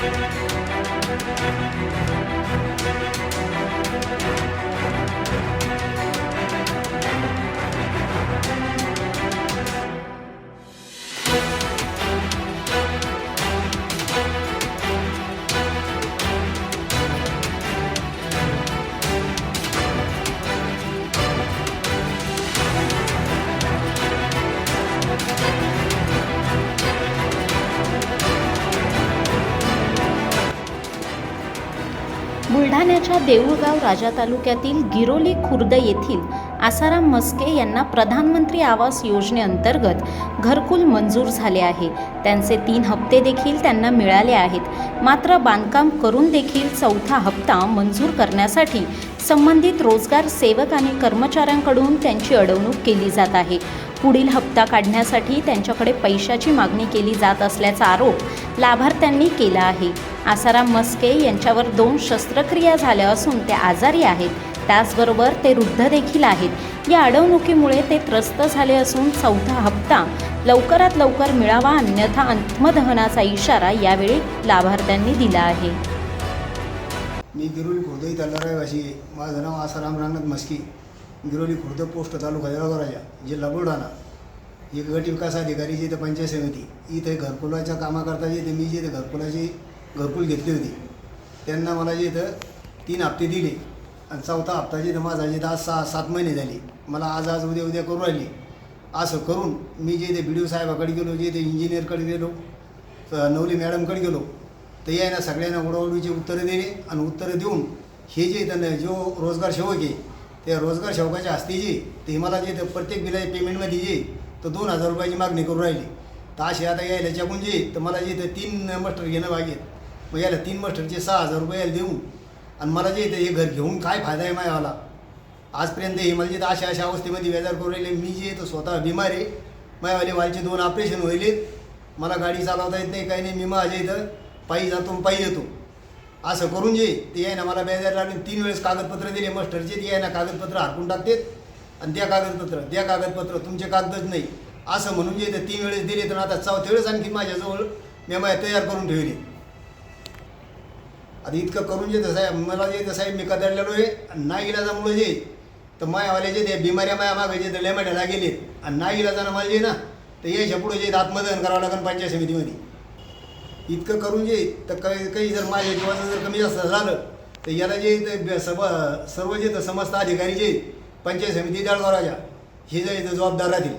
Thank you. बुलढाण्याच्या Deulgaon Raja तालुक्यातील गिरोली खुर्द येथील आसाराम मस्के यांना प्रधानमंत्री आवास योजनेअंतर्गत घरकुल मंजूर झाले आहे. त्यांचे तीन हप्ते देखील त्यांना मिळाले आहेत. मात्र बांधकाम करून देखील चौथा हप्ता मंजूर करण्यासाठी संबंधित रोजगार सेवक आणि कर्मचाऱ्यांकडून त्यांची अडवणूक केली जात आहे. पुढील हप्ता काढण्यासाठी त्यांच्याकडे पैशाची मागणी केली जात असल्याचा आरोप लाभार्थ्यांनी केला आहे. आसाराम मस्के यांच्यावर दोन शस्त्रक्रिया झाल्या असून ते आजारी आहेत. त्याचबरोबर ते वृद्ध देखील आहेत. या अडवणुकीमुळे ते त्रस्त झाले असून चौथा हप्ता लवकरात लवकर मिळावा अन्यथा आत्मदहनाचा इशारा यावेळी लाभार्थ्यांनी दिला आहे. मी गिरोली खुर्द इथला रहिवासी. माझं नाव आसाराम रामनाथ मस्की. गिरोली खुर्द पोस्ट तालुका जळगावराजा जिल्हा बुलढाणा. एक गट विकास अधिकारी जिथे पंचायत समिती. इथे घरकुलाच्या कामाकरता जिथे मी जिथे घरकुलाची घरकुल घेतली होती. त्यांना मला जे इथं तीन हप्ते दिले आणि चौथा हप्ता जे माझा जे आज सहा सात महिने झाले मला आज आज उद्या उद्या करून राहिली. असं करून मी जे ते बी डी ओ साहेबाकडे गेलो जे ते इंजिनियरकडे गेलो नवली मॅडमकडे गेलो तर यांना सगळ्यांना उडवडीची उत्तरं दिले आणि उत्तरं देऊन हे जे त्यांना जो रोजगार सेवक आहे त्या रोजगार सेवकाच्या हस्ते जे ते मला जे प्रत्येक बिलाच्या पेमेंटमध्ये जे तर दोन हजार रुपयाची मागणी करून राहिली. तर असे आता यायला याच्याकडून जे तर मला जे ते तीन मास्टर घेणं बागेत मग याला तीन मास्टरचे सहा हजार रुपये याला देऊन आणि मला जे इथं हे घर घेऊन काय फायदा आहे मायावाला आजपर्यंत हे मला जिथं अशा अशा अवस्थेमध्ये व्याजार करून राहिले मी जे तर स्वतः बिमार आहे माझ्यावाले वालचे दोन ऑपरेशन व्हायले मला गाडी चालवता येत नाही काही नाही मी माझ्या इथं पायी जातो पायी येतो. असं करून जे ते आहे ना मला बेजार लागले तीन वेळेस कागदपत्र दिले मास्टरचे ते आहे ना कागदपत्र हरकून टाकतात आणि त्या कागदपत्र त्या कागदपत्र तुमचे कागदच नाही. असं म्हणून जे तीन वेळेस दिले तर आता चौथ्या वेळेस आणखी माझ्याजवळ मी माझ्या तयार करून ठेवले. आता इतकं करून जे साहेब मला जे ते आहे मी कदडलेलो आहे आणि ना इलाजामुळे जे तर मायावाले जे ते बिमाऱ्या माया मागे जे ते लेमड्याला गेले आणि ना इलाजानं मला जे ना तर याच्यापुढे जे आत्मदहन करावं लागेल पंचायत समितीमध्ये. इतकं करून जे तर काही काही जर माझ्या जीवाचं जर कमी जास्त झालं तर याला जे सब सर्व जे तर समस्त अधिकारी जे पंचायत समिती जळगाव राजा हे जे जबाबदार राहतील.